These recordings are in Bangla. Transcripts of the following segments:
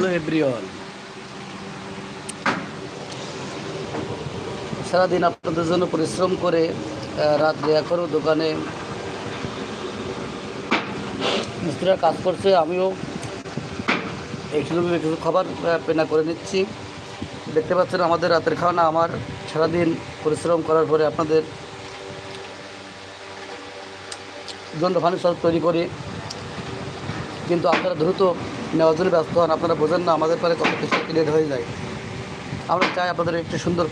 হ্যালো এভরিওয়ান সারাদিন আপনাদের জন্য পরিশ্রম করে রাত্রে এখনও দোকানে মিস্ত্রিরা কাজ করছে, আমিও একটু কিছু খাবার পেনা করে নিচ্ছি। দেখতে পাচ্ছেন আমাদের রাতের খাওয়ানা আমার। সারাদিন পরিশ্রম করার পরে আপনাদের জন্য ফার্নিচার তৈরি করি। কিন্তু আপনারা দ্রুত নেওয়ার জন্য ব্যস্ত হন। আপনারা বোঝেন না, আমাদের পরে কত কিছু ক্লিয়ার হয়ে যায়। আমরা চাই আপনাদের একটি সুন্দর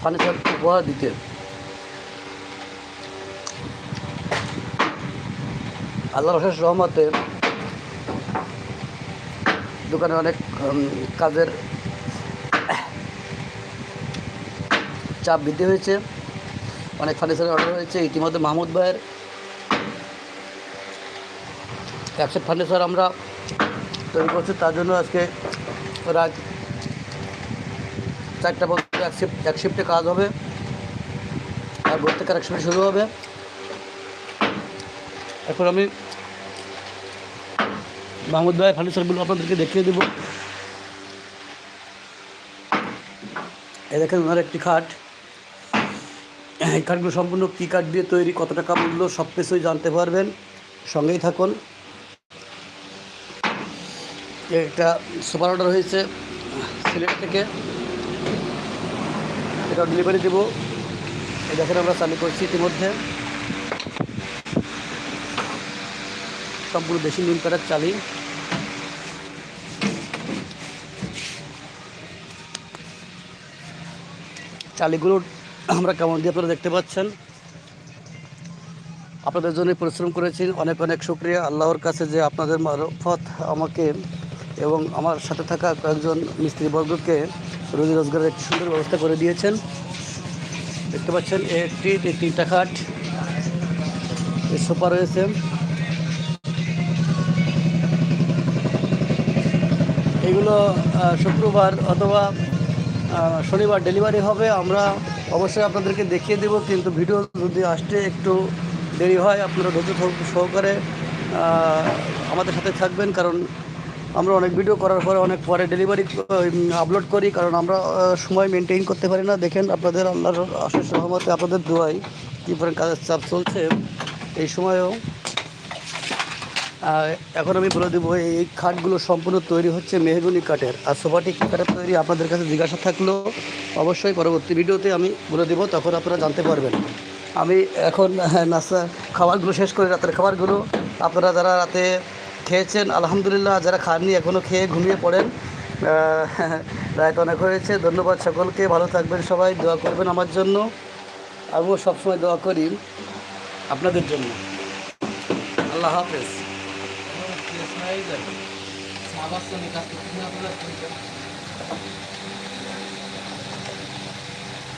ফার্নিচার উপহার দিতে। আল্লাহর অশেষ রহমতে দোকানে অনেক কাজের চাপ বৃদ্ধি হয়েছে। অনেক ফার্নিচারের অর্ডার হয়েছে। ইতিমধ্যে মাহমুদ ভাইয়ের। একশো ফার্নিচার আমরা তৈরি করছে, তার জন্য আজকে রাত চারটা পর্যন্ত এক শিফট এক শিফটে কাজ হবে। আর ভোর থেকে এক শিফটে শুরু হবে। এখন আমি মাহমুদ ভাই ফার্নিচারগুলো আপনাদেরকে দেখিয়ে দেবো। এই দেখেন ওনার একটি খাট। এই খাটগুলো সম্পূর্ণ কী কাঠ দিয়ে তৈরি কত টাকা মূল্য সব কিছুই জানতে পারবেন। সঙ্গেই থাকুন। এ একটা সুপার অর্ডার হয়েছে সিলেট থেকে। এটা ডেলিভারি দেবো। দেখেন আমরা চালু করছি ইতিমধ্যে। সম্পূর্ণ দেশি নিম কাঠের চালি। চালিগুলো আমরা কেমন দিয়ে আপনারা দেখতে পাচ্ছেন। আপনাদের জন্য পরিশ্রম করেছি। অনেক অনেক শুক্রিয়া। আল্লাহর কাছে যে আপনাদের মারফত আমাকে এবং আমার সাথে থাকা কয়েকজন মিস্ত্রিবর্গকে রোজি রোজগারের একটি সুন্দর ব্যবস্থা করে দিয়েছেন। দেখতে পাচ্ছেন একটি তিনটা খাট। সোফা রয়েছে। এগুলো শুক্রবার অথবা শনিবার ডেলিভারি হবে। আমরা অবশ্যই আপনাদেরকে দেখিয়ে দেব, কিন্তু ভিডিও যদি আসতে একটু দেরি হয়, আপনারা ধৈর্য সহ- সহকারে আমাদের সাথে থাকবেন, কারণ আমরা অনেক ভিডিও করার পরে অনেক পরে ডেলিভারি আপলোড করি কারণ আমরা সময় মেনটেন করতে পারি না। দেখেন আপনাদের আল্লাহর আশেষ সহমতে আপনাদের দোয়াই কী পরিমাণ কাজের চাপ চলছে। এই সময়েও এখন আমি বলে দেবো এই খাটগুলো সম্পূর্ণ তৈরি হচ্ছে মেহগুনি কাঠের। আর সোফাটি কী কাঠের তৈরি আপনাদের কাছে জিজ্ঞাসা থাকলেও অবশ্যই পরবর্তী ভিডিওতে আমি বলে দেবো তখন আপনারা জানতে পারবেন। আমি এখন হ্যাঁ, নাস্তা খাবারগুলো শেষ করে রাতের খাবারগুলো। আপনারা যারা রাতে খেয়েছেন, আলহামদুলিল্লাহ, যারা খাননি এখনও খেয়ে ঘুমিয়ে পড়েন। রাত অনেক হয়েছে, ধন্যবাদ সকলকে, ভালো থাকবেন সবাই, দোয়া করবেন আমার জন্য। আমিও সবসময় দোয়া করি আপনাদের জন্য। আল্লাহ হাফেজ। Sony